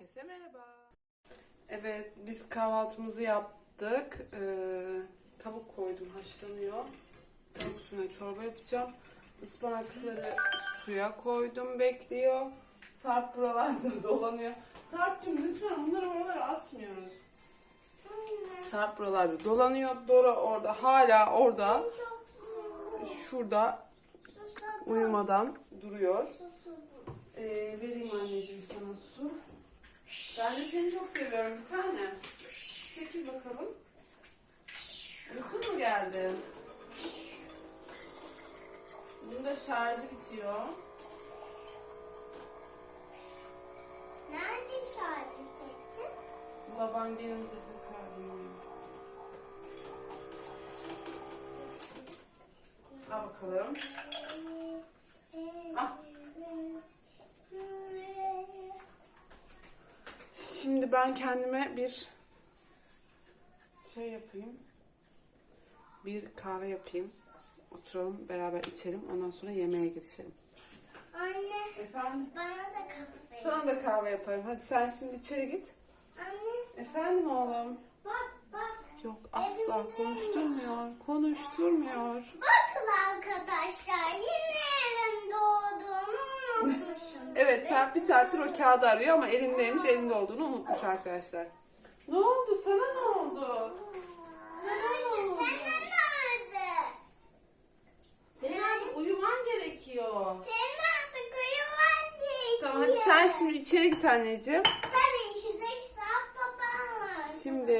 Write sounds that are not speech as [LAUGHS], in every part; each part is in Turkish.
Herkese merhaba. Evet, biz kahvaltımızı yaptık. Ee, tavuk koydum, haşlanıyor. Tavuk suyuna çorba yapacağım. Ispanakları suya koydum, bekliyor. Sarp buralarda [LAUGHS] dolanıyor. Sarp'cığım lütfen bunları oralara atmıyoruz. Sarp buralarda dolanıyor. Dora orada, hala orada. Şurada uyumadan duruyor. Ee, vereyim anneciğim sana su. Ben de seni çok seviyorum bir tane. Çekil bakalım. Uyku mu geldi? Bunun da şarjı bitiyor. Nerede şarj etti? Baban gelince takarım. Al bakalım. Şimdi ben kendime bir şey yapayım. Bir kahve yapayım. Oturalım beraber içelim. Ondan sonra yemeğe girişelim. Anne Efendim? bana da kahve. Sana da kahve yaparım. Hadi sen şimdi içeri git. Anne Efendim oğlum? bak bak. Yok asla konuşturmuyor. Konuşturmuyor. Bakın arkadaşlar yine. Evet saat bir saattir o kağıdı arıyor ama elindeymiş elinde olduğunu unutmuş arkadaşlar. Ne oldu sana ne oldu? Sana ne oldu? Senin artık uyuman gerekiyor. Senin artık uyuman gerekiyor. Tamam hadi sen şimdi içeri git anneciğim. Tabii. Şimdi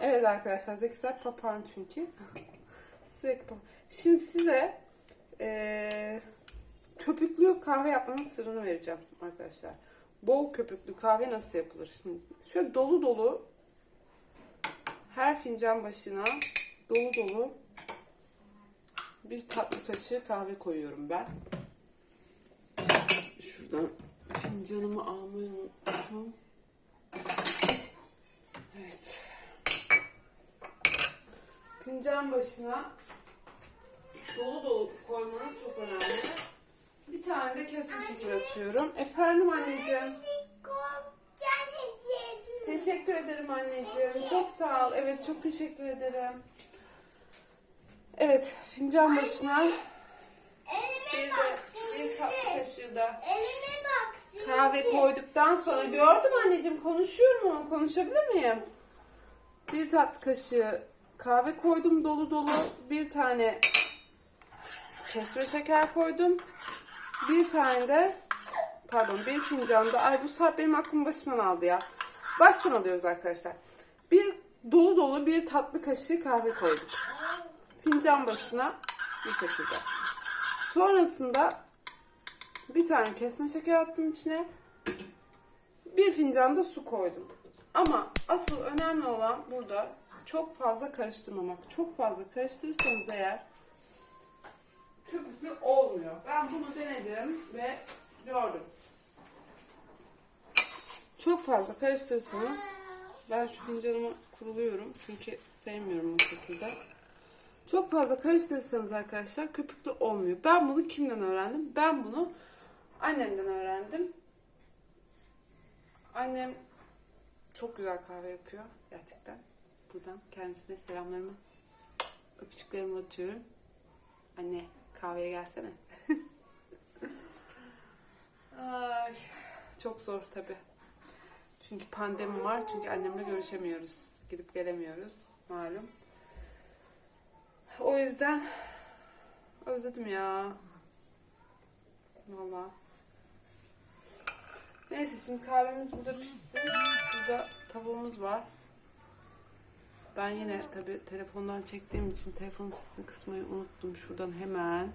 evet arkadaşlar Zeki Sarp papağan çünkü. [LAUGHS] Sürekli papağan. Şimdi size eee, köpüklü kahve yapmanın sırrını vereceğim arkadaşlar. Bol köpüklü kahve nasıl yapılır? Şimdi şöyle dolu dolu her fincan başına dolu dolu bir tatlı kaşığı kahve koyuyorum ben. Şuradan fincanımı almayı unuttum. Evet. Fincan başına dolu dolu koymanız çok önemli. Bir tane de kesme şeker atıyorum. Efendim anneciğim. Teşekkür ederim anneciğim. Çok sağ ol. Evet çok teşekkür ederim. Evet fincan başına bir de bir tatlı kaşığı da kahve koyduktan sonra gördüm anneciğim konuşuyor mu? Konuşabilir miyim? Bir tatlı kaşığı kahve koydum dolu dolu. Bir tane kesme şeker koydum. Bir tane de pardon bir fincan da ay bu saat benim aklım başımdan aldı ya. Baştan alıyoruz arkadaşlar. Bir dolu dolu bir tatlı kaşığı kahve koyduk. Fincan başına bu şekilde. Sonrasında bir tane kesme şeker attım içine. Bir fincan da su koydum. Ama asıl önemli olan burada çok fazla karıştırmamak. Çok fazla karıştırırsanız eğer köpüklü olmuyor. Ben bunu denedim ve gördüm. Çok fazla karıştırırsanız ben şu fincanımı kuruluyorum çünkü sevmiyorum bu şekilde. Çok fazla karıştırırsanız arkadaşlar köpüklü olmuyor. Ben bunu kimden öğrendim? Ben bunu annemden öğrendim. Annem çok güzel kahve yapıyor gerçekten. Buradan kendisine selamlarımı, öpücüklerimi atıyorum. Anne kahveye gelsene. [LAUGHS] Ay, çok zor tabi. Çünkü pandemi var. Çünkü annemle görüşemiyoruz. Gidip gelemiyoruz malum. O yüzden özledim ya. Valla. Neyse şimdi kahvemiz burada pişsin. Burada tavuğumuz var. Ben yine tabi telefondan çektiğim için telefon sesini kısmayı unuttum. Şuradan hemen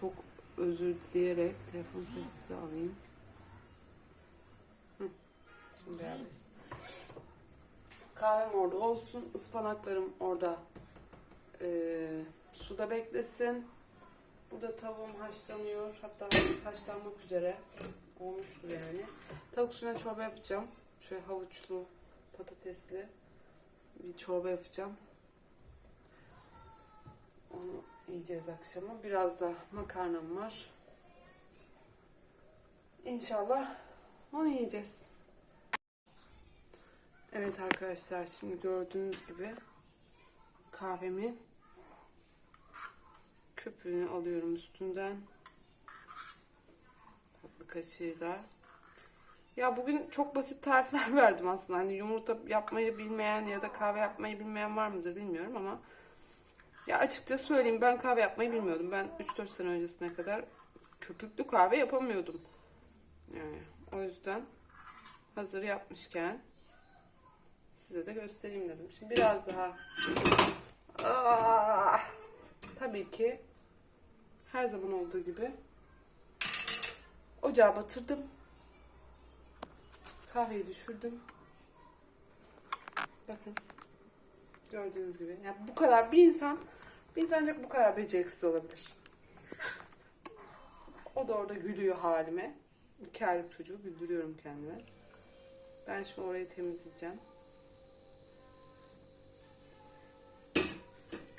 çok özür dileyerek telefon sesi alayım. Hı. Şimdi beraberiz. Kahvem orada olsun. ıspanaklarım orada ee, suda beklesin. Burada tavuğum haşlanıyor. Hatta haşlanmak üzere olmuştur yani. Tavuk suyuna çorba yapacağım. Şöyle havuçlu, patatesli bir çorba yapacağım. Onu yiyeceğiz akşama. Biraz da makarnam var. İnşallah onu yiyeceğiz. Evet arkadaşlar şimdi gördüğünüz gibi kahvemin köpüğünü alıyorum üstünden. Tatlı kaşığıyla. Ya bugün çok basit tarifler [LAUGHS] verdim aslında. Hani yumurta yapmayı bilmeyen ya da kahve yapmayı bilmeyen var mıdır bilmiyorum ama ya açıkça söyleyeyim ben kahve yapmayı bilmiyordum. Ben 3-4 sene öncesine kadar köpüklü kahve yapamıyordum. Yani o yüzden hazır yapmışken size de göstereyim dedim. Şimdi biraz daha Aa, tabii ki her zaman olduğu gibi ocağa batırdım. Kahveyi düşürdüm. Bakın. Gördüğünüz gibi. Yani bu kadar bir insan bir insan ancak bu kadar beceriksiz olabilir. O da orada gülüyor halime. İki aylık çocuğu güldürüyorum kendime. Ben şimdi orayı temizleyeceğim.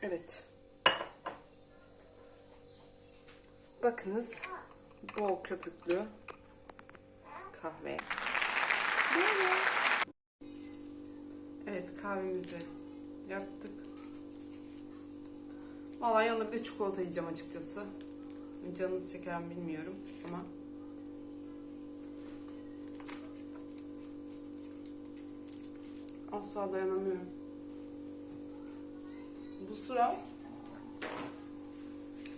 Evet. Bakınız bol köpüklü kahve. Evet kahvemizi yaptık. Vallahi yanına bir de çikolata yiyeceğim açıkçası. Canınız çeker mi bilmiyorum ama asla dayanamıyorum. Bu sıra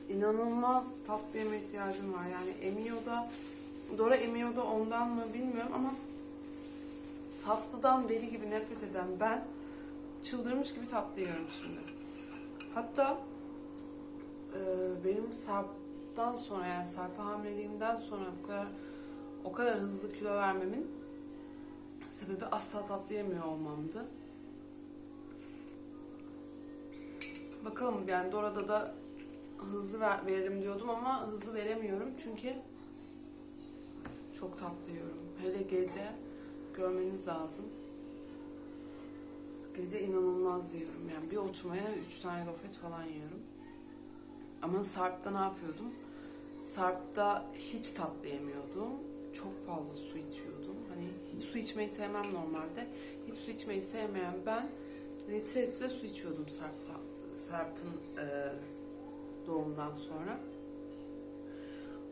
inanılmaz tatlı yeme ihtiyacım var. Yani emiyorda, Dora emiyorda ondan mı bilmiyorum ama tatlıdan deli gibi nefret eden ben çıldırmış gibi tatlı yiyorum şimdi. Hatta e, benim Sarp'tan sonra yani Sarp'a hamileliğimden sonra bu kadar o kadar hızlı kilo vermemin sebebi asla tatlı yemiyor olmamdı. Bakalım yani Dora'da da hızlı ver, veririm diyordum ama hızlı veremiyorum çünkü çok tatlı yiyorum. Hele gece görmeniz lazım. Gece inanılmaz yiyorum. Yani bir oturmaya 3 tane gofret falan yiyorum. Ama Sarp'ta ne yapıyordum? Sarp'ta hiç tatlı yemiyordum. Çok fazla su içiyordum. Hani hiç su içmeyi sevmem normalde. Hiç su içmeyi sevmeyen ben litre litre su içiyordum Sarp'ta. Sarp'ın e, doğumundan sonra.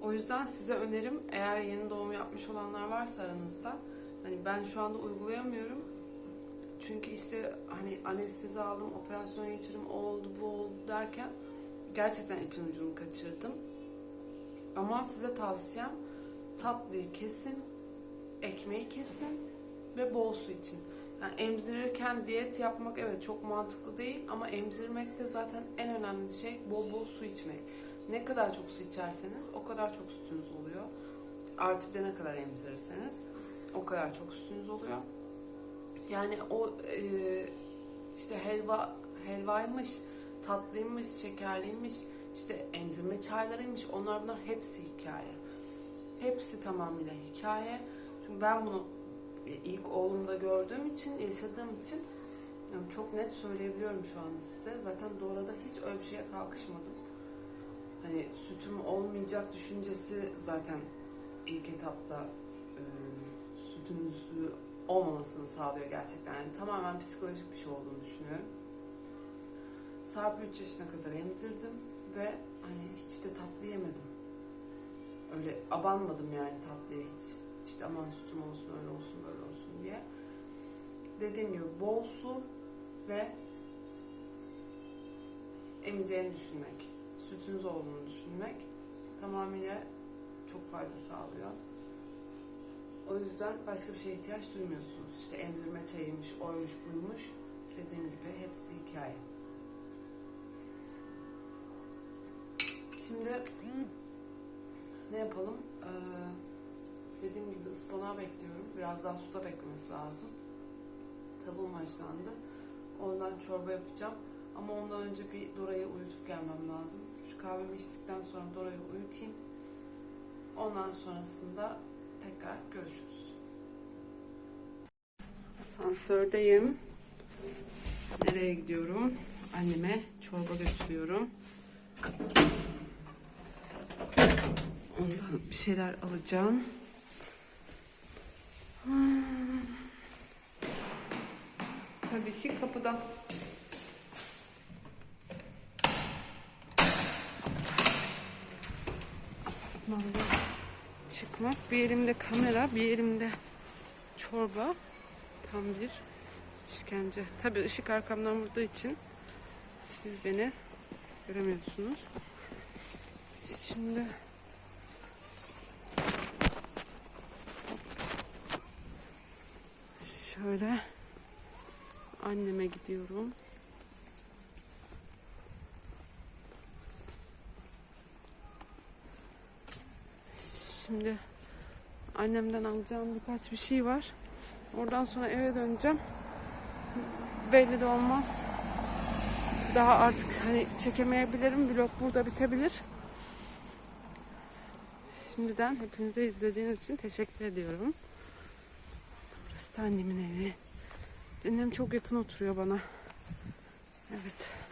O yüzden size önerim eğer yeni doğum yapmış olanlar varsa aranızda hani ben şu anda uygulayamıyorum. Çünkü işte hani anestezi aldım, operasyon geçirdim, o oldu bu oldu derken gerçekten ipin ucunu kaçırdım. Ama size tavsiyem tatlıyı kesin, ekmeği kesin ve bol su için. Yani emzirirken diyet yapmak evet çok mantıklı değil ama emzirmekte zaten en önemli şey bol bol su içmek. Ne kadar çok su içerseniz o kadar çok sütünüz oluyor. Artık de ne kadar emzirirseniz o kadar çok sütünüz oluyor. Yani o e, işte helva helvaymış, tatlıymış, şekerliymiş, işte emzirme çaylarıymış. Onlar bunlar hepsi hikaye. Hepsi tamamıyla hikaye. Çünkü ben bunu ilk oğlumda gördüğüm için, yaşadığım için yani çok net söyleyebiliyorum şu anda size. Zaten Dora'da hiç öyle bir şeye kalkışmadım. Hani sütüm olmayacak düşüncesi zaten ilk etapta e, sütünüzü olmamasını sağlıyor gerçekten. Yani tamamen psikolojik bir şey olduğunu düşünüyorum. Sarp'ı 3 yaşına kadar emzirdim ve hani hiç de tatlı yemedim. Öyle abanmadım yani tatlıya hiç. İşte aman sütüm olsun öyle olsun böyle olsun diye. Dediğim gibi bol su ve emeceğini düşünmek, sütünüz olduğunu düşünmek tamamıyla çok fayda sağlıyor. O yüzden başka bir şeye ihtiyaç duymuyorsunuz. İşte emzirme çayıymış, oymuş, buymuş. Dediğim gibi hepsi hikaye. Şimdi ne yapalım? Ee, dediğim gibi ıspanağı bekliyorum. Biraz daha suda beklemesi lazım. Tavuğum haşlandı. Ondan çorba yapacağım. Ama ondan önce bir Dora'yı uyutup gelmem lazım. Şu kahvemi içtikten sonra Dora'yı uyutayım. Ondan sonrasında tekrar görüşürüz. Asansördeyim. Nereye gidiyorum? Anneme çorba götürüyorum. Ondan bir şeyler alacağım. Hmm. buradan. Normalde çıkmak. Bir elimde kamera, bir elimde çorba. Tam bir işkence. Tabii ışık arkamdan vurduğu için siz beni göremiyorsunuz. Şimdi şöyle anneme gidiyorum. Şimdi annemden alacağım birkaç bir şey var. Oradan sonra eve döneceğim. Belli de olmaz. Daha artık hani çekemeyebilirim. Vlog burada bitebilir. Şimdiden hepinize izlediğiniz için teşekkür ediyorum. Burası da annemin evi. Annem çok yakın oturuyor bana. Evet.